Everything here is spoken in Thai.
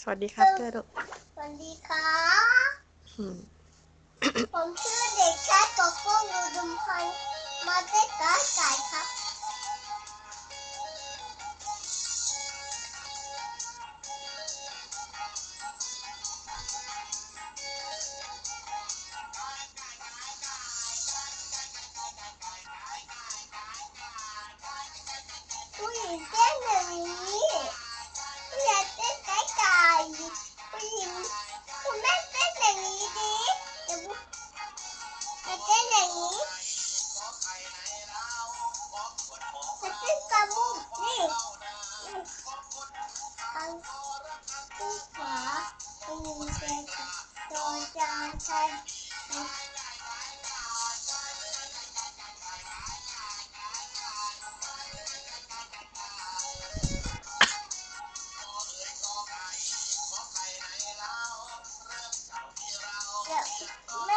สวัสดีครับด้วยลูกสวัสดีค่ะอืมผมชื่อเด็กชายกบโก้งูดุมพันธ์มาเต้นกาไก่ครับ ผู้หญิงเต้นอย่างนี้ เอาคู่ขวาเอาวงแดงโดนจานใช้แ